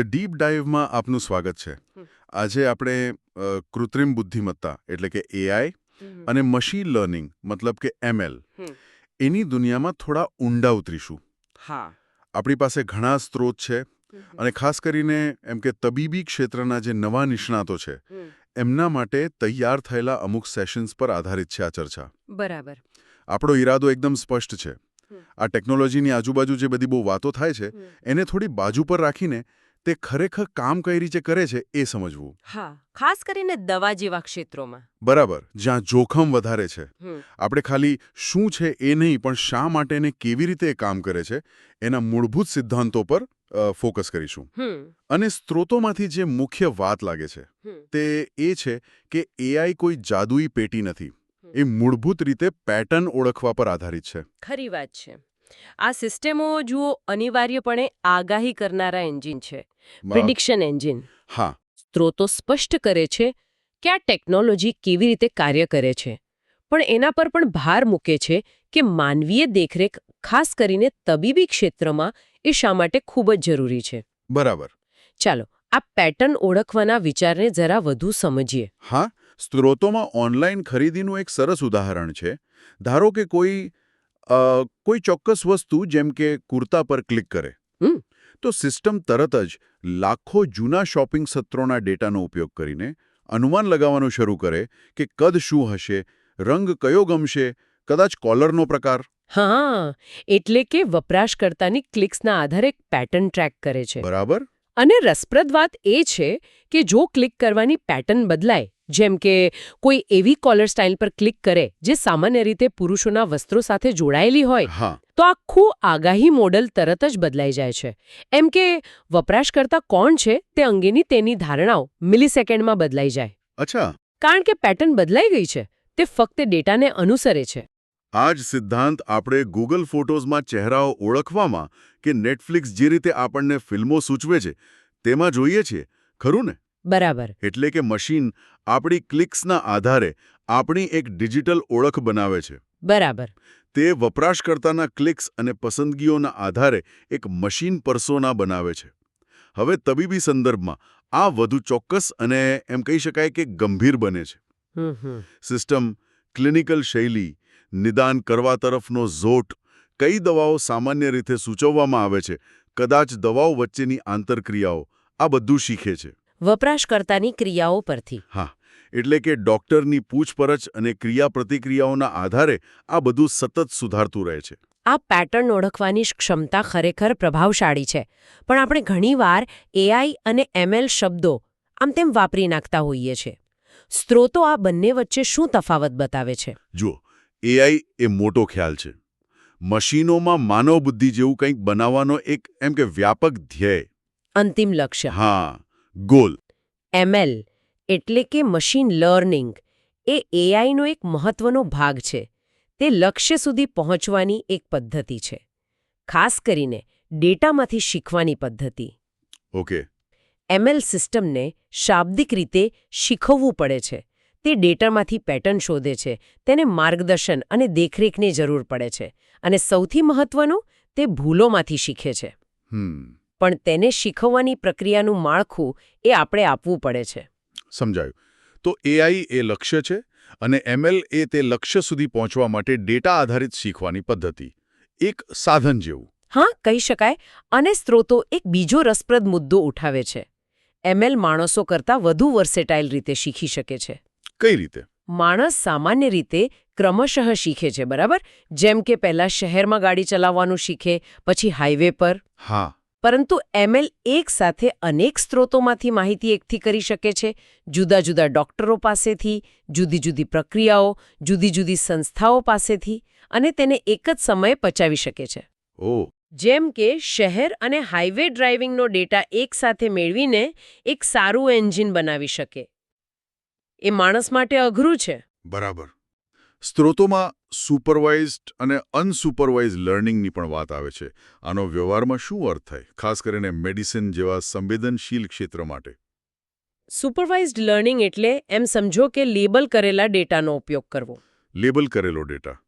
The deep ડાઇવમાં આપનું સ્વાગત છે. આજે આપણે કૃત્રિમ બુદ્ધિમત્તા એટલે કે એઆઈ અને મશીન લર્નિંગ મતલબ કે એમએલ એની દુનિયામાં થોડા ઊંડા ઉતરીશું. હા. આપણી પાસે ઘણા સ્ત્રોત છે અને ખાસ કરીને એમ કે તબીબી ક્ષેત્રના જે નવા નિષ્ણાતો છે એમના માટે તૈયાર થયેલા અમુક સેશન્સ પર આધારિત છે આ ચર્ચા. બરાબર. આપણો ઈરાદો એકદમ સ્પષ્ટ છે. આ ટેકનોલોજીની આજુબાજુ જે બધી બહુ વાતો થાય છે એને થોડી બાજુ પર રાખીને તે ખરેખર કામ કઈ રીતે કરે છે એ સમજવું. હા ખાસ કરીને દવા જેવા ક્ષેત્રોમાં. બરાબર જ્યાં જોખમ વધારે છે. આપણે ખાલી શું છે એ નહીં પણ શા માટે ને કેવી રીતે કામ કરે છે એના મૂળભૂત સિદ્ધાંતો પર ફોકસ કરીશું. અને સ્ત્રોતોમાંથી જે મુખ્ય વાત લાગે છે તે એ છે કે એઆઈ કોઈ જાદુઈ પેટી નથી. એ મૂળભૂત રીતે પેટર્ન ઓળખવા પર આધારિત છે. ખરી વાત છે. આ સિસ્ટમો જુઓ અનિવાર્યપણે આગાહી કરનારા એન્જિન છે. Prediction engine. હા. સ્ત્રોતો સ્પષ્ટ કરે છે કે આ ટેકનોલોજી કેવી રીતે કાર્ય કરે છે. પણ એના પર પણ ભાર મૂકે છે કે માનવીય દેખરેખ ખાસ કરીને તબીબી ક્ષેત્રમાં એ શા માટે ખૂબ જ જરૂરી છે. બરાબર. ચાલો આ પેટર્ન ઓળખવાના વિચારને જરા વધુ સમજીએ. હા સ્ત્રોતોમાં ઓનલાઈન ખરીદીનું એક સરસ ઉદાહરણ છે. ધારો કે કોઈ કોઈ ચોક્કસ વસ્તુ જેમ કે કુર્તા પર ક્લિક કરે. તો સિસ્ટમ તરત જ લાખો જૂના શોપિંગ સત્રોના ડેટાનો ઉપયોગ કરીને અનુમાન લગાવવાનું શરૂ કરે કે કદ શું હશે રંગ કયો ગમશે કદાચ કોલરનો પ્રકાર. હા એટલે કે વપરાશકર્તાની ક્લિક્સના આધારે પેટર્ન ટ્રેક કરે છે. બરાબર. અને રસપ્રદ વાત એ છે કે જો ક્લિક કરવાની પેટર્ન બદલાય જેમ કે કોઈ એવી કોલર સ્ટાઇલ પર ક્લિક કરે જે સામાન્ય રીતે પુરુષોના વસ્ત્રો સાથે જોડાયેલી હોય હા. તો આખું આગાહી મોડલ તરત જ બદલાઈ જાય છે. એમ કે વપરાશકર્તા કોણ છે તે અંગેની તેની ધારણાઓ મિલિસેકન્ડમાં બદલાઈ જાય. અચ્છા. કારણ કે પેટર્ન બદલાઈ ગઈ છે તે ફક્ત ડેટાને અનુસરે છે. આ જ સિદ્ધાંત આપણે ગૂગલ ફોટોઝમાં ચહેરાઓ ઓળખવામાં કે નેટફ્લિક્સ જે રીતે આપણને ફિલ્મો સૂચવે છે તેમાં જોઈએ છીએ ખરું ને? બરાબર. એટલે કે મશીન આપણી ક્લિક્સના આધારે આપણી એક ડિજિટલ ઓળખ બનાવે છે. બરાબર. તે વપરાશકર્તાના ક્લિક્સ અને પસંદગીઓના આધારે એક મશીન પરસોના બનાવે છે. હવે તબીબી સંદર્ભમાં આ વધુ ચોક્કસ અને એમ કહી શકાય કે ગંભીર બને છે. સિસ્ટમ ક્લિનિકલ શૈલી નિદાન કરવા તરફનો ઝોટ કઈ દવાઓ સામાન્ય રીતે સૂચવવામાં આવે છે કદાચ દવાઓ વચ્ચેની આંતરક્રિયાઓ આ બધું શીખે છે. વપરાશકર્તાની ક્રિયાઓ પરથી. હા એટલે કે ડોક્ટરની પૂછપરછ અને ક્રિયાપ્રતિક્રિયાઓના આધારે આ બધું સતત સુધારતું રહે છે. આ પેટર્ન ઓળખવાની ક્ષમતા ખરેખર પ્રભાવશાળી છે. પણ આપણે ઘણીવાર એઆઈ અને એમએલ શબ્દો આમ તેમ વાપરી નાખતા હોઈએ છીએ. સ્ત્રોતો આ બંને વચ્ચે શું તફાવત બતાવે છે? જુઓ એઆઈ એ મોટો ખ્યાલ છે. મશીનોમાં માનવ બુદ્ધિ જેવું કંઈક બનાવવાનો એક એમ કે વ્યાપક ધ્યેય. અંતિમ લક્ષ્ય. હા ગોલ. એમએલ એટલે કે મશીન લર્નિંગ એ એઆઈનો એક મહત્વનો ભાગ છે. તે લક્ષ્ય સુધી પહોંચવાની એક પદ્ધતિ છે. ખાસ કરીને ડેટામાંથી શીખવાની પદ્ધતિ. ઓકે. એમએલ સિસ્ટમને શાબ્દિક રીતે શીખવવું પડે છે. તે ડેટામાંથી પેટર્ન શોધે છે તેને માર્ગદર્શન અને દેખરેખની જરૂર પડે છે અને સૌથી મહત્વનું તે ભૂલોમાંથી શીખે છે. હમ. પણ તેને શીખવવાની પ્રક્રિયાનું માળખું એ આપણે આપવું પડે છે. સમજાયું. તો એઆઈ એ લક્ષ્ય છે અને એમએલ એ તે લક્ષ્ય સુધી પહોંચવા માટે ડેટા આધારિત શીખવાની પદ્ધતિ. એક સાધન જેવું. હા કહી શકાય. અને સ્ત્રોતો એક બીજો રસપ્રદ મુદ્દો ઉઠાવે છે. એમએલ માણસો કરતાં વધુ વર્સેટાઇલ રીતે શીખી શકે છે. કઈ રીતે? માણસ સામાન્ય રીતે ક્રમશઃ શીખે છે બરાબર? જેમ કે પહેલા શહેરમાં ગાડી ચલાવવાનું શીખે પછી હાઈવે પર. હા. પરંતુ એમએલ એક સાથે અનેક સ્ત્રોતોમાંથી માહિતી એકઠી કરી શકે છે. જુદા જુદા ડોક્ટરો પાસેથી જુદી જુદી પ્રક્રિયાઓ જુદી જુદી સંસ્થાઓ પાસેથી અને તેને એક જ સમયે પચાવી શકે છે. જેમ કે શહેર અને હાઈવે ડ્રાઇવિંગનો ડેટા એકસાથે મેળવીને એક સારું એન્જિન બનાવી શકે. એ માણસ માટે અઘરું છે. બરાબર. સ્ત્રોતોમાં સુપરવાઇઝડ અને અનસુપરવાઇઝ લર્નિંગની પણ વાત આવે છે. આનો વ્યવહારમાં શું અર્થ થાય? ખાસ કરીને મેડિસિન જેવા સંવેદનશીલ ક્ષેત્ર માટે. સુપરવાઇઝડ લર્નિંગ એટલે એમ સમજો કે લેબલ કરેલા ડેટાનો ઉપયોગ કરવો. લેબલ કરેલો ડેટા.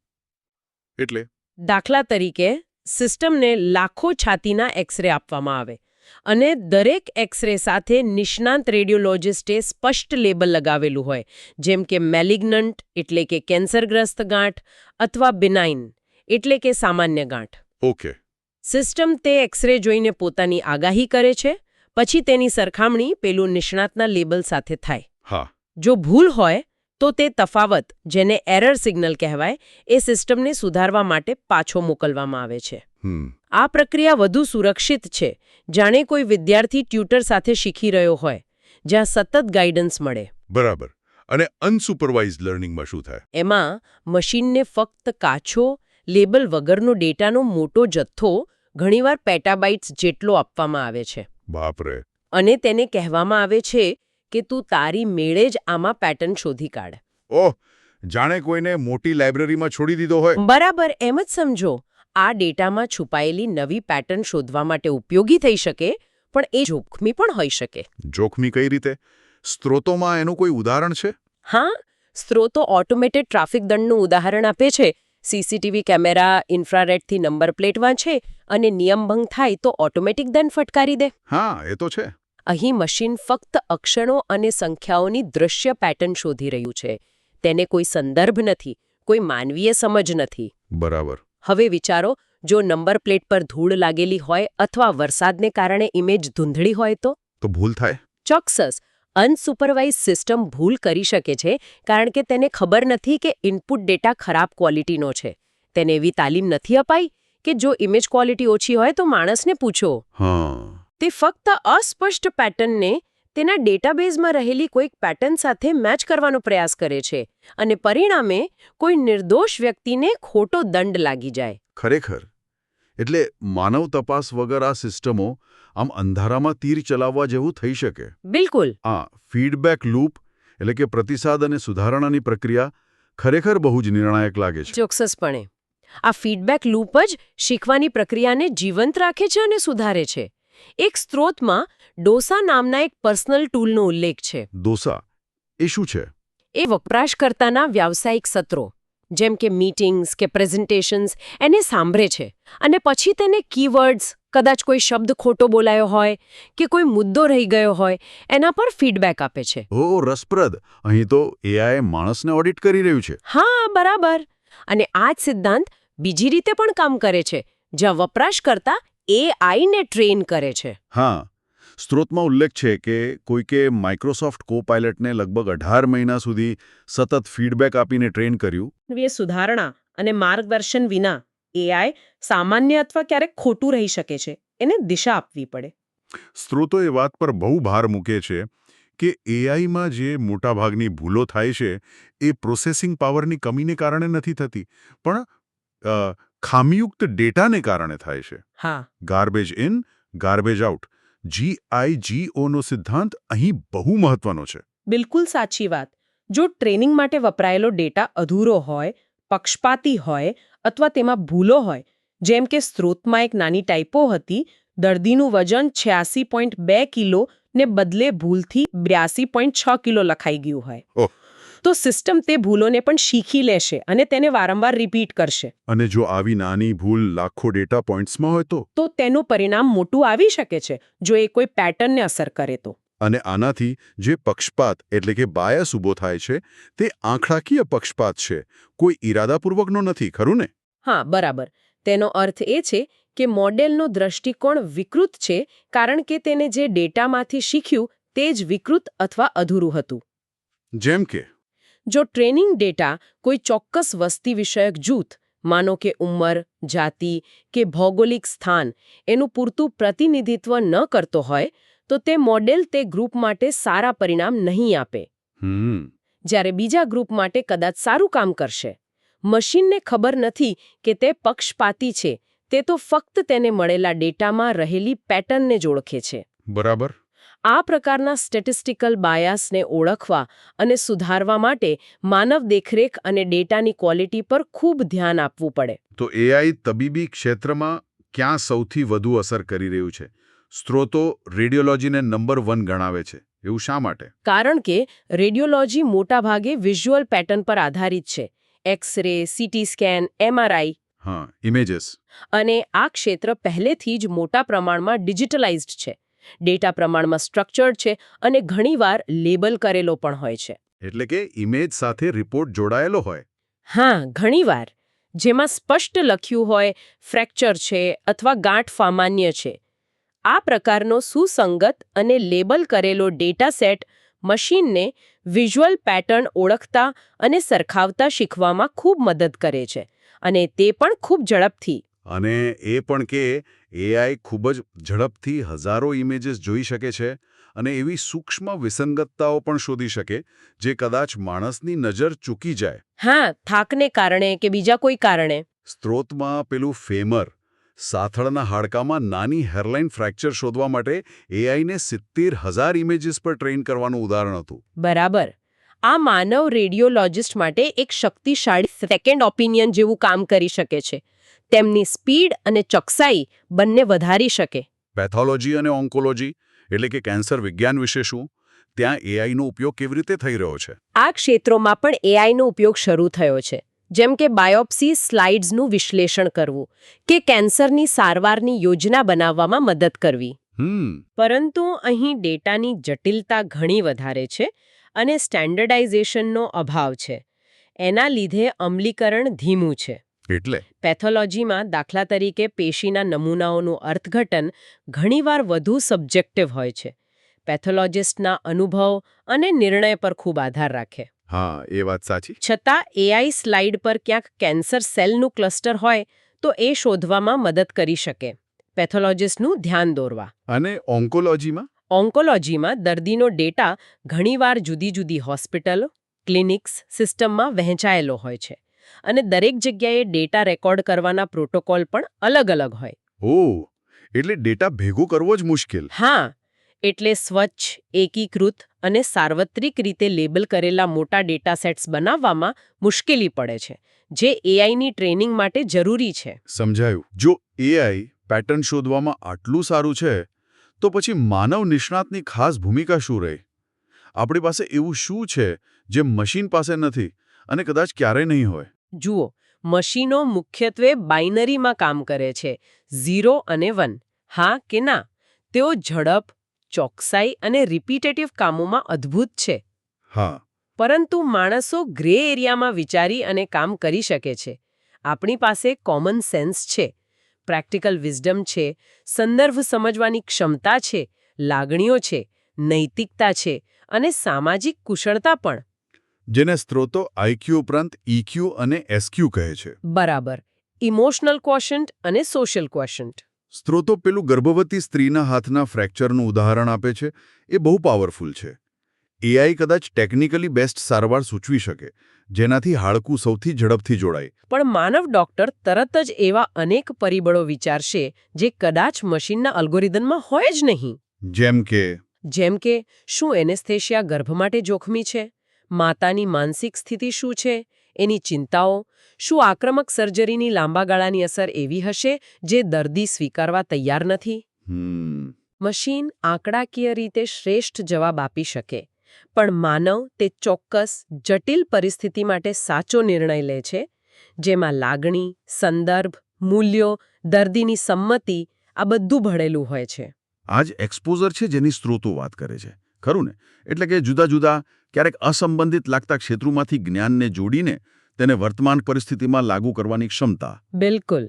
એટલે? દાખલા તરીકે સિસ્ટમને લાખો છાતીના એક્સરે આપવામાં આવે. અને દરેક એક્સરે સાથે નિષ્ણાંત રેડિયોલોજિસ્ટે સ્પષ્ટ લેબલ લગાવેલું હોય જેમ કે મેલિગ્નન્ટ એટલે કે કેન્સરગ્રસ્ત ગાંઠ અથવા બિનાઇન એટલે કે સામાન્ય ગાંઠ. ઓકે. સિસ્ટમ તે એક્સરે જોઈને પોતાની આગાહી કરે છે પછી તેની સરખામણી પેલું નિષ્ણાતના લેબલ સાથે થાય. હા. જો ભૂલ હોય તો તે તફાવત જેને એરર સિગ્નલ કહેવાય એ સિસ્ટમને સુધારવા માટે પાછો મોકલવામાં આવે છે. હમ. આ પ્રક્રિયા વધુ સુરક્ષિત છે જાણે કોઈ વિદ્યાર્થી ટ્યુટર સાથે શીખી રહ્યો હોય જ્યાં સતત ગાઈડન્સ મળે. બરાબર. અને અનસુપરવાઇઝ લર્નિંગમાં શું થાય? એમાં મશીનને ફક્ત કાચો લેબલ વગરનો ડેટાનો મોટો જથ્થો ઘણીવાર પેટાબાઇટ્સ જેટલો આપવામાં આવે છે. બાપરે. અને તેને કહેવામાં આવે છે કે તું તારી મેળે જ આમાં પેટર્ન શોધી કાઢ. ઓહ જાણે કોઈને મોટી લાઇબ્રેરીમાં છોડી દીધો હોય. બરાબર એમ જ સમજો. આ ડેટામાં છુપાયેલી નવી પેટર્ન શોધવા માટે ઉપયોગી થઈ શકે પણ એ જોખમી પણ હોઈ શકે. જોખમી કઈ રીતે? સ્ત્રોતોમાં એનું કોઈ ઉદાહરણ છે? હા સ્ત્રોતો ઓટોમેટેડ ટ્રાફિક દંડનું ઉદાહરણ આપે છે. સીસીટીવી કેમેરા ઇન્ફ્રારેડથી નંબર પ્લેટ વાંચે અને નિયમભંગ થાય તો ઓટોમેટિક દંડ ફટકારી દે. હા એ તો છે. અહીં મશીન ફક્ત અક્ષરો અને સંખ્યાઓની દૃશ્ય પેટર્ન શોધી રહ્યું છે. તેને કોઈ સંદર્ભ નથી કોઈ માનવીય સમજ નથી. બરાબર. હવે વિચારો જો નંબર પ્લેટ પર ધૂળ લાગેલી હોય અથવા વરસાદને કારણે ઇમેજ ધૂંધળી હોય તો? તો ભૂલ થાય. ચોક્કસ. અનસુપરવાઇઝ સિસ્ટમ ભૂલ કરી શકે છે કારણ કે તેને ખબર નથી કે ઇનપુટ ડેટા ખરાબ ક્વોલિટીનો છે. તેને એવી તાલીમ નથી અપાઈ કે જો ઇમેજ ક્વોલિટી ઓછી હોય તો માણસને પૂછો. હા. તે ફક્ત અસ્પષ્ટ પેટર્નને તેના ડેટાબેઝમાં રહેલી કોઈક પેટર્ન સાથે મેચ કરવાનો પ્રયાસ કરે છે અને પરિણામે કોઈ નિર્દોષ વ્યક્તિને ખોટો દંડ લાગી જાય. ખરેખર? એટલે માનવ તપાસ વગર આ સિસ્ટમો આમ અંધારામાં તીર ચલાવવા જેવું થઈ શકે? બિલકુલ. આ ફીડબેક લૂપ એટલે કે પ્રતિસાદ અને સુધારણાની પ્રક્રિયા ખરેખર બહુ જ નિર્ણાયક લાગે છે. ચોક્કસપણે. આ ફીડબેક લૂપ જ શીખવાની પ્રક્રિયાને જીવંત રાખે છે અને સુધારે છે. એક સ્ત્રોતમાં ડોસા નામના એક પર્સનલ ટૂલનો ઉલ્લેખ છે. ડોસા? એ શું છે? એ વપરાશકર્તાના વ્યાવસાયિક સત્રો જેમ કે મીટિંગ્સ કે પ્રેઝન્ટેશન્સ એને સાંભળે છે. અને પછી તેને કીવર્ડ્સ કદાચ કોઈ શબ્દ ખોટો બોલાયો હોય કે કોઈ મુદ્દો રહી ગયો હોય એના પર ફીડબેક આપે છે. ઓ રસપ્રદ! અહીં તો એઆઈ માણસને ઓડિટ કરી રહ્યું છે. હા બરાબર. અને આ જ સિદ્ધાંત બીજી રીતે પણ કામ કરે છે જ્યાં વપરાશકર્તા એઆઈને ટ્રેન કરે છે. હા સ્ત્રોતમાં ઉલ્લેખ છે કે કોઈકે માઇક્રોસોફ્ટ કો પાયલટને લગભગ અઢાર મહિના સુધી સતત ફીડબેક આપીને ટ્રેન કર્યું. એ સુધારણા અને માર્ગદર્શન વિના એઆઈ સામાન્ય અથવા ક્યારેક ખોટું રહી શકે છે. એને દિશા આપવી પડે. સ્ત્રોતો એ વાત પર બહુ ભાર મૂકે છે કે એઆઈમાં જે મોટાભાગની ભૂલો થાય છે એ પ્રોસેસિંગ પાવરની કમીને કારણે નથી થતી. પણ ખામીયુક્ત ડેટાને કારણે થાય છે. હા. ગાર્બેજ ઇન ગાર્બેજ આઉટ જીઆઈજીઓનો સિદ્ધાંત અહીં બહુ મહત્વનો છે. બિલકુલ સાચી વાત. જો ટ્રેનિંગ માટે વપરાયેલો ડેટા અધૂરો હોય પક્ષપાતી હોય અથવા તેમાં ભૂલો હોય જેમ કે સ્ત્રોતમાં એક નાની ટાઈપો હતી દર્દીનું વજન છ્યાસી પોઈન્ટ બે કિલો ને બદલે ભૂલથી બ્યાસી પોઈન્ટ છ કિલો લખાઈ ગયું હોય. ઓહ. તો સિસ્ટમ તે ભૂલોને પણ શીખી લેશે અને તેને વારંવાર રિપીટ કરશે. અને જો આવી નાની ભૂલ લાખો ડેટા પોઈન્ટ્સમાં હોય તો? તો તેનું પરિણામ મોટું આવી શકે છે જો એ કોઈ પેટર્નને અસર કરે તો. અને આનાથી જે પક્ષપાત એટલે કે બાયસ ઊભો થાય છે તે આંકડાકીય પક્ષપાત છે કોઈ ઈરાદાપૂર્વકનો નથી ખરું ને? હા બરાબર. તેનો અર્થ એ છે કે મોડેલનો દ્રષ્ટિકોણ વિકૃત છે કારણ કે તેને જે ડેટામાંથી શીખ્યું તે જ વિકૃત અથવા અધૂરું હતું. જેમ કે જો ટ્રેનિંગ ડેટા કોઈ ચોક્કસ વસ્તી વિષયક જૂથ માનો કે ઉંમર જાતિ કે ભૌગોલિક સ્થાન એનું પૂરતું પ્રતિનિધિત્વ ન કરતો હોય તો તે મોડેલ તે ગ્રુપ માટે સારા પરિણામ નહીં આપે. જ્યારે બીજા ગ્રુપ માટે કદાચ સારું કામ કરશે. મશીનને ખબર નથી કે તે પક્ષપાતી છે તે તો ફક્ત તેને મળેલા ડેટામાં રહેલી પેટર્નને જ ઓળખે છે. બરાબર. આ પ્રકારના સ્ટેટિસ્ટિકલ બાયાસને ઓળખવા અને સુધારવા માટે માનવ દેખરેખ અને ડેટાની ક્વોલિટી પર ખૂબ ધ્યાન આપવું પડે. તો એઆઈ તબીબી ક્ષેત્રમાં ક્યાં સૌથી વધુ અસર કરી રહ્યું છે? સ્ત્રોતો રેડિયોલોજીને નંબર વન ગણાવે છે. એવું શા માટે? કારણ કે રેડિયોલોજી મોટાભાગે વિઝ્યુઅલ પેટર્ન પર આધારિત છે. X ray CT scan MRI હા ઇમેજીસ. અને આ ક્ષેત્ર પહેલેથી જ મોટા પ્રમાણમાં ડિજિટલાઇઝ્ડ છે. ડેટા પ્રમાણમાં સ્ટ્રક્ચર્ડ છે અને ઘણીવાર લેબલ કરેલો પણ હોય છે. એટલે કે ઇમેજ સાથે રિપોર્ટ જોડાયેલો હોય. હા ઘણીવાર. જેમાં સ્પષ્ટ લખ્યું હોય ફ્રેક્ચર છે અથવા ગાંઠ સામાન્ય છે. આ પ્રકારનો સુસંગત અને લેબલ કરેલો ડેટા સેટ મશીનને વિઝ્યુઅલ પેટર્ન ઓળખતા અને સરખાવતા શીખવામાં ખૂબ મદદ કરે છે અને તે પણ ખૂબ ઝડપથી. અને એ પણ કે એઆઈ ખૂબ જ ઝડપથી હજારો ઇમેજીસ જોઈ શકે છે અને એવી સૂક્ષ્મ વિસંગતતાઓ પણ શોધી શકે જે કદાચ માણસની નજર ચૂકી જાય. હા થાકને કારણે કે બીજા કોઈ કારણે? સ્ત્રોતમાં પેલું ફેમર સાથળના હાડકામાં નાની હેરલાઇન ફ્રેક્ચર શોધવા માટે એઆઈને સિત્તેર હજાર ઇમેજીસ પર ટ્રેન કરવાનું ઉદાહરણ હતું. બરાબર. આ માનવ રેડિયોલોજિસ્ટ માટે એક શક્તિશાળી સેકન્ડ ઓપિનિયન જેવું કામ કરી શકે છે. તેમની સ્પીડ અને ચોકસાઈ બંને વધારી શકે. પેથોલોજી અને ઓન્કોલોજી એટલે કે કેન્સર વિજ્ઞાન વિશે શું? ત્યાં એઆઈનો ઉપયોગ કેવી રીતે થઈ રહ્યો છે? આ ક્ષેત્રોમાં પણ એઆઈનો ઉપયોગ શરૂ થયો છે. જેમ કે બાયોપ્સી સ્લાઇડ્સનું વિશ્લેષણ કરવું કે કેન્સરની સારવારની યોજના બનાવવામાં મદદ કરવી. પરંતુ અહીં ડેટાની જટિલતા ઘણી વધારે છે અને સ્ટેન્ડર્ડાઇઝેશનનો અભાવ છે. એના લીધે અમલીકરણ ધીમું છે. એટલે? પેથોલોજીમાં દાખલા તરીકે પેશીના નમૂનાઓનું અર્થઘટન ઘણીવાર વધુ સબ્જેક્ટિવ હોય છે. પેથોલોજિસ્ટના અનુભવ અને નિર્ણય પર ખૂબ આધાર રાખે. હા એ વાત સાચી. છતાં એઆઈ સ્લાઇડ પર ક્યાંક કેન્સર સેલનું ક્લસ્ટર હોય તો એ શોધવામાં મદદ કરી શકે. પેથોલોજિસ્ટનું ધ્યાન દોરવા. અને ઓન્કોલોજીમાં? ઓન્કોલોજીમાં દર્દીનો ડેટા ઘણીવાર જુદી જુદી હોસ્પિટલો ક્લિનિક્સ સિસ્ટમમાં વહેંચાયેલો હોય છે. અને દરેક જગ્યાએ ડેટા રેકોર્ડ કરવાના પ્રોટોકોલ પણ અલગ અલગ હોય. ઓ એટલે ડેટા ભેગો કરવો જ મુશ્કેલ. હા એટલે સ્વચ્છ એકીકૃત અને સાર્વત્રિક રીતે લેબલ કરેલા મોટા ડેટા સેટ્સ બનાવવામાં મુશ્કેલી પડે છે જે એઆઈની ટ્રેનિંગ માટે જરૂરી છે. સમજાયું. જો એઆઈ પેટર્ન શોધવામાં આટલું સારું છે તો પછી માનવ નિષ્ણાતની ખાસ ભૂમિકા શું રહે? આપણી પાસે એવું શું છે જે મશીન પાસે નથી અને કદાચ ક્યારેય નહીં હોય? જુઓ મશીનો મુખ્યત્વે બાઇનરીમાં કામ કરે છે ઝીરો અને વન. હા કે ના? તેઓ ઝડપ ચોકસાઈ અને રિપીટેટિવ કામોમાં અદ્ભુત છે. હા. પરંતુ માણસો ગ્રે એરિયામાં વિચારી અને કામ કરી શકે છે. આપણી પાસે કોમન સેન્સ છે પ્રેક્ટિકલ વિઝડમ છે સંદર્ભ સમજવાની ક્ષમતા છે લાગણીઓ છે નૈતિકતા છે અને સામાજિક કુશળતા પણ. જેને સ્ત્રોતો આઈક્યુ ઉપરાંત ઇક્યુ અને એસક્યુ કહે છે. બરાબર. ઇમોશનલ ક્વોશન્ટ અને સોશિયલ ક્વોશન્ટ. સ્ત્રોતો પેલું ગર્ભવતી સ્ત્રીના હાથના ફ્રેક્ચરનું ઉદાહરણ આપે છે. એ બહુ પાવરફુલ છે. એઆઈ કદાચ ટેકનિકલી બેસ્ટ સારવાર સૂચવી શકે જેનાથી હાડકું સૌથી ઝડપથી જોડાય. પણ માનવ ડોક્ટર તરત જ એવા અનેક પરિબળો વિચારશે જે કદાચ મશીનના અલ્ગોરિધમમાં હોય જ નહીં. જેમ કે જેમ કે શું એનેસ્થેશિયા ગર્ભ માટે જોખમી છે? માતાની માનસિક સ્થિતિ શું છે એની ચિંતાઓ શું આક્રમક સર્જરીની લાંબા ગાળાની અસર એવી હશે જે દર્દી સ્વીકારવા તૈયાર નથી? મશીન આંકડાકીય રીતે શ્રેષ્ઠ જવાબ આપી શકે પણ માનવ તે ચોક્કસ જટિલ પરિસ્થિતિ માટે સાચો નિર્ણય લે છે જેમાં લાગણી સંદર્ભ મૂલ્યો દર્દીની સંમતિ આ બધું ભળેલું હોય છે. આ જ એક્સપોઝર છે જેની સ્ત્રોતો વાત કરે છે ખરું ને? એટલે કે જુદા જુદા ક્યારેક અસંબંધિત લાગતા ક્ષેત્રોમાંથી જ્ઞાનને જોડીને તેને વર્તમાન પરિસ્થિતિમાં લાગુ કરવાની ક્ષમતા. બિલકુલ.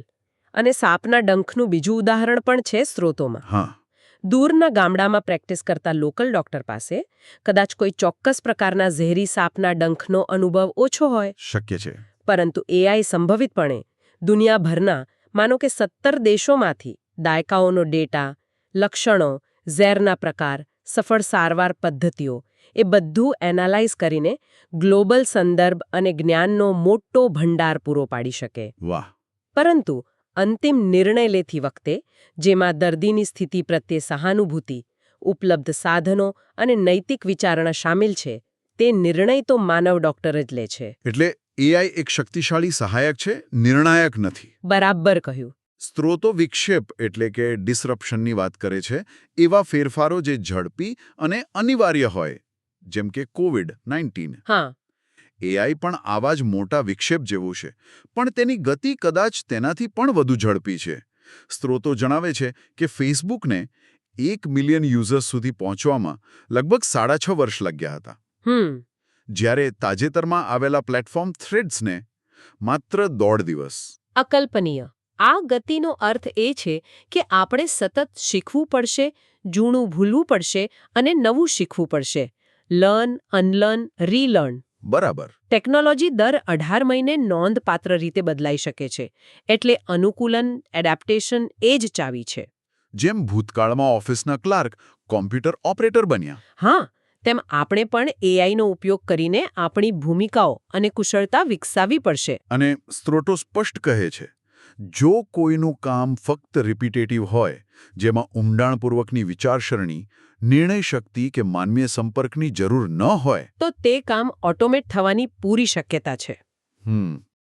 અને સાપના ડંખનું બીજું ઉદાહરણ પણ છે સ્ત્રોતોમાં હા. દૂરના ગામડામાં પ્રેક્ટિસ કરતા લોકલ ડોક્ટર પાસે કદાચ કોઈ ચોક્કસ પ્રકારના ઝેરી સાપના ડંખનો અનુભવ ઓછો હોય. શક્ય છે. પરંતુ એઆઈ સંભવિતપણે દુનિયાભરના માનો કે સત્તર દેશોમાંથી દાયકાઓનો ડેટા લક્ષણો ઝેરના પ્રકાર સફળ સારવાર પદ્ધતિઓ એ બધું એનાલાઇઝ કરીને ગ્લોબલ સંદર્ભ અને જ્ઞાનનો મોટો ભંડાર પૂરો પાડી શકે. વાહ. પરંતુ અંતિમ નિર્ણય લેતી વખતે જેમાં દર્દીની સ્થિતિ પ્રત્યે સહાનુભૂતિ ઉપલબ્ધ સાધનો અને નૈતિક વિચારણા સામેલ છે તે નિર્ણય તો માનવ ડોક્ટર જ લે છે. એટલે એઆઈ એક શક્તિશાળી સહાયક છે નિર્ણાયક નથી. બરાબર કહ્યું. સ્ત્રોતો વિક્ષેપ એટલે કે ડિસરપ્શનની વાત કરે છે એવા ફેરફારો જે ઝડપી અને અનિવાર્ય હોય. જેમ કે કોવિડ નાઇન્ટીન. હા. એઆઈ પણ આવા જ મોટા વિક્ષેપ જેવું છે પણ તેની ગતિ કદાચ તેનાથી પણ વધુ ઝડપી છે. સ્ત્રોતો જણાવે છે કે ફેસબુકને એક મિલિયન યુઝર્સ સુધી પહોંચવામાં લગભગ સાડા છ વર્ષ લાગ્યા હતા. જ્યારે તાજેતરમાં આવેલા પ્લેટફોર્મ થ્રેડ્સને માત્ર દોઢ દિવસ. અકલ્પનીય. આ ગતિનો અર્થ એ છે કે આપણે સતત શીખવું પડશે જૂનું ભૂલવું પડશે અને નવું શીખવું પડશે. Learn unlearn relearn. બરાબર. ટેકનોલોજી દર અઢાર મહિને નોંધપાત્ર રીતે બદલાઈ શકે છે એટલે અનુકૂલન એડેપ્ટેશન એ જ ચાવી છે. જેમ ભૂતકાળમાં ઓફિસના ક્લાર્ક કોમ્પ્યુટર ઓપરેટર બન્યા. હા તેમ આપણે પણ એઆઈનો ઉપયોગ કરીને આપણી ભૂમિકાઓ અને કુશળતા વિકસાવવી પડશે. અને સ્ત્રોતો સ્પષ્ટ કહે છે જો કોઈનું કામ ફક્ત રિપીટેટિવ હોય જેમાં ઊંડાણપૂર્વકની વિચારસરણી નિર્ણય શક્તિ કે માનવીય સંપર્કની જરૂર ન હોય. તો તે કામ ઓટોમેટ થવાની પૂરી શક્યતા છે.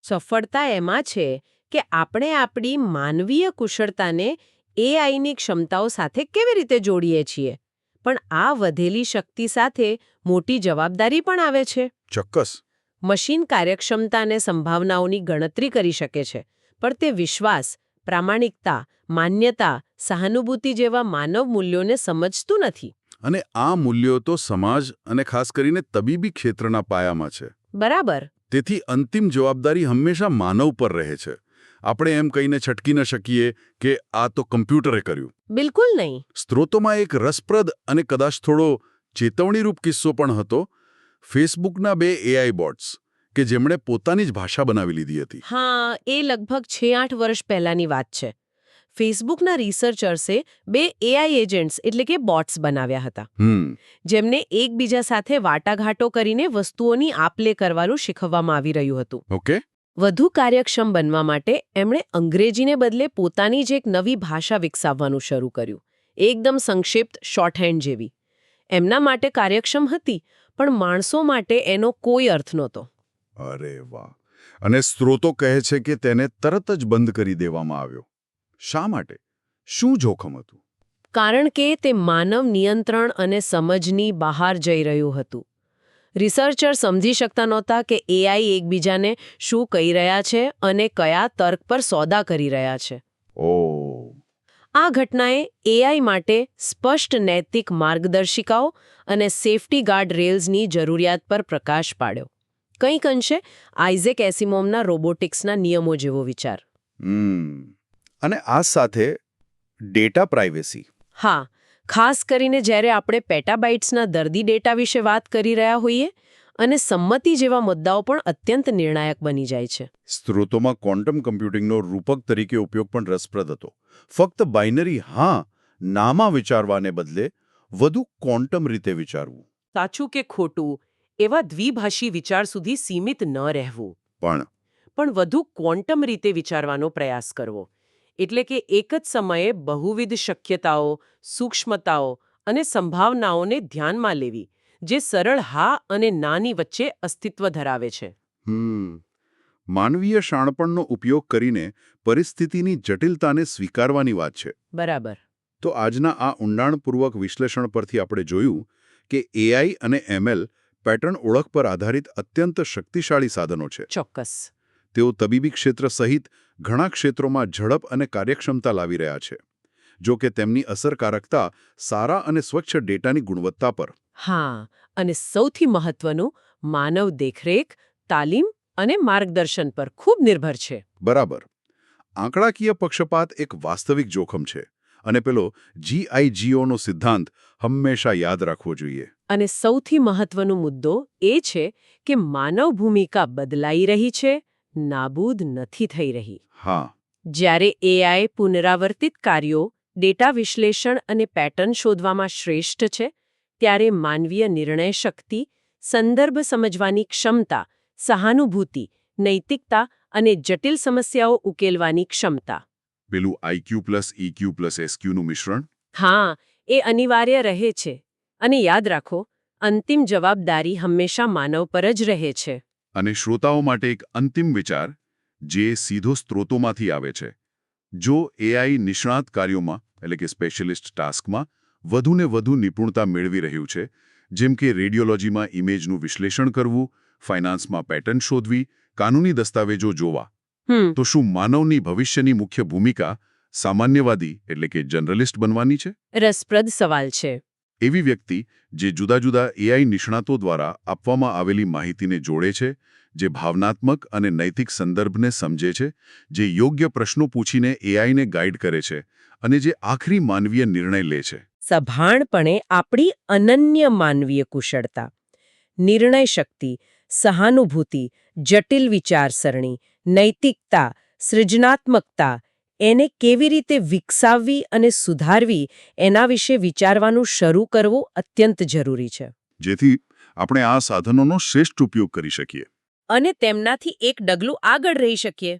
સફળતા એમાં છે કે આપણે આપણી માનવીય કુશળતાને એઆઈની ક્ષમતાઓ સાથે કેવી રીતે જોડીએ છીએ. પણ આ વધેલી શક્તિ સાથે મોટી જવાબદારી પણ આવે છે. ચોક્કસ. મશીન કાર્યક્ષમતા અને સંભાવનાઓની ગણતરી કરી શકે છે પણ તે વિશ્વાસ પ્રામાણિકતા માન્યતા સહાનુભૂતિ જેવા માનવ મૂલ્યોને સમજતું નથી. અને આ મૂલ્યો તો સમાજ અને ખાસ કરીને તબીબી ક્ષેત્રના પાયામાં છે. બરાબર. તેથી અંતિમ જવાબદારી હંમેશા માનવ પર રહે છે. આપણે એમ કહીને છટકી ન શકીએ કે આ તો કમ્પ્યુટરે કર્યું. બિલકુલ નહીં. સ્ત્રોતોમાં એક રસપ્રદ અને કદાચ થોડો ચેતવણીરૂપ કિસ્સો પણ હતો. ફેસબુકના બે એઆઈ બોટ્સ કે જેમણે પોતાની જ ભાષા બનાવી લીધી હતી. હા એ લગભગ છે આઠ વર્ષ પહેલાની વાત છે. ફેસબુકના રિસર્ચર્સે બે એઆઈ એજન્ટ્સ એટલે કે બોટ્સ બનાવ્યા હતા. જેમને એકબીજા સાથે વાટાઘાટો કરીને વસ્તુઓની આપલે કરવાનું શીખવવામાં આવી રહ્યું હતું. ઓકે. વધુ કાર્યક્ષમ બનવા માટે એમણે અંગ્રેજીને બદલે પોતાની જ એક નવી ભાષા વિકસાવવાનું શરૂ કર્યું. એકદમ સંક્ષિપ્ત શોર્ટહેન્ડ જેવી. એમના માટે કાર્યક્ષમ હતી પણ માણસો માટે એનો કોઈ અર્થ નહોતો. અરે વાહ. અને સ્ત્રોતો કહે છે કે તેને તરત જ બંધ કરી દેવામાં આવ્યો. શા માટે? શું જોખમ હતું? કારણ કે તે માનવ નિયંત્રણ અને સમજની બહાર જઈ રહ્યું હતું. રિસર્ચર સમજી શકતા નહોતા કે એઆઈ એકબીજાને શું કહી રહ્યા છે અને કયા તર્ક પર સોદા કરી રહ્યા છે. ઓ. આ ઘટનાએ એઆઈ માટે સ્પષ્ટ નૈતિક માર્ગદર્શિકાઓ અને સેફટી ગાર્ડ રેલ્સની જરૂરિયાત પર પ્રકાશ પાડ્યો. કંઈક અંશે આઇઝેક એસિમોમના રોબોટિક્સના નિયમો જેવો વિચાર. હમ. અને આ સાથે ડેટા પ્રાઇવેસી હા ખાસ કરીને જ્યારે આપણે પેટાબાઇટ્સના દર્દી ડેટા વિશે વાત કરી રહ્યા હોઈએ અને સંમતિ જેવા મુદ્દાઓ પણ અત્યંત નિર્ણાયક બની જાય છે. સ્ત્રોતોમાં ક્વોન્ટમ કમ્પ્યુટિંગનો રૂપક તરીકે ઉપયોગ પણ રસપ્રદ હતો. ફક્ત બાઇનરી હા નામાં વિચારવાને બદલે વધુ ક્વોન્ટમ રીતે વિચારવું. સાચું કે ખોટું એવા દ્વિભાષી વિચાર સુધી સીમિત ન રહેવું. પણ પણ વધુ ક્વોન્ટમ રીતે વિચારવાનો પ્રયાસ કરવો. એટલે કે એક જ સમયે બહુવિધ શક્યતાઓ સૂક્ષ્મતાઓ અને સંભાવનાઓને ધ્યાનમાં લેવી જે સરળ હા અને નાની વચ્ચે અસ્તિત્વ ધરાવે છે. માનવીય શાણપણનો ઉપયોગ કરીને પરિસ્થિતિની જટિલતાને સ્વીકારવાની વાત છે. બરાબર. તો આજના આ ઊંડાણપૂર્વક વિશ્લેષણ પરથી આપણે જોયું કે એઆઈ અને એમએલ પેટર્ન ઓળખ પર આધારિત અત્યંત શક્તિશાળી સાધનો છે. ચોક્કસ. તેઓ તબીબી ક્ષેત્ર સહિત ઘણા ક્ષેત્રોમાં ઝડપ અને કાર્યક્ષમતા લાવી રહ્યા છે. જો કે તેમની અસરકારકતા સારા અને સ્વચ્છ ડેટાની ગુણવત્તા પર. હા અને સૌથી મહત્વનું માનવ દેખરેખ તાલીમ અને માર્ગદર્શન પર ખૂબ નિર્ભર છે. બરાબર. આંકડાકીય પક્ષપાત એક વાસ્તવિક જોખમ છે અને પેલો જીઆઈજીઓનો સિદ્ધાંત હંમેશા યાદ રાખવો જોઈએ. અને સૌથી મહત્વનો મુદ્દો એ છે કે માનવ ભૂમિકા બદલાઈ રહી છે નાબૂદ નથી થઈ રહી. હા. જ્યારે એઆઈ પુનરાવર્તિત કાર્યો ડેટા વિશ્લેષણ અને પેટર્ન શોધવામાં શ્રેષ્ઠ છે ત્યારે માનવીય નિર્ણય શક્તિ સંદર્ભ સમજવાની ક્ષમતા સહાનુભૂતિ નૈતિકતા અને જટિલ સમસ્યાઓ ઉકેલવાની ક્ષમતા. પેલું આઈક્યુ પ્લસ ઇક્યુ પ્લસ એસક્યુનું મિશ્રણ? હા એ અનિવાર્ય રહે છે. અને યાદ રાખો અંતિમ જવાબદારી હંમેશા માનવ પર જ રહે છે. અને શ્રોતાઓ માટે એક અંતિમ વિચાર જે સીધો સ્ત્રોતોમાંથી આવે છે. જો એઆઈ નિષ્ણાત કાર્યોમાં એટલે કે સ્પેશિયલિસ્ટ ટાસ્કમાં વધુને વધુ નિપુણતા મેળવી રહ્યું છે જેમ કે રેડિયોલોજીમાં ઇમેજનું વિશ્લેષણ કરવું ફાઇનાન્સમાં પેટર્ન શોધવી કાનૂની દસ્તાવેજો જોવા તો શું માનવની ભવિષ્યની મુખ્ય ભૂમિકા સામાન્યવાદી એટલે કે જનરલિસ્ટ બનવાની છે? રસપ્રદ સવાલ છે. એવી વ્યક્તિ જે જુદા જુદા એઆઈ નિષ્ણાતો દ્વારા આપવામાં આવેલી માહિતીને જોડે છે, જે ભાવનાત્મક અને નૈતિક સંદર્ભને સમજે છે, જે યોગ્ય પ્રશ્નો પૂછીને એઆઈને ગાઈડ કરે છે અને જે આખરી માનવીય નિર્ણય લે છે. સભાણપણે આપણી અનન્ય માનવીય કુશળતા, નિર્ણય શક્તિ, સહાનુભૂતિ, જટિલ વિચારસરણી, નૈતિકતા, સૃજનાત્મકતા એને કેવી રીતે વિકસાવવી અને સુધારવી એના વિશે વિચારવાનું શરૂ કરવું અત્યંત જરૂરી છે. જેથી આપણે આ સાધનોનો શ્રેષ્ઠ ઉપયોગ કરી શકીએ. અને તેમનાથી એક ડગલું આગળ રહી શકીએ.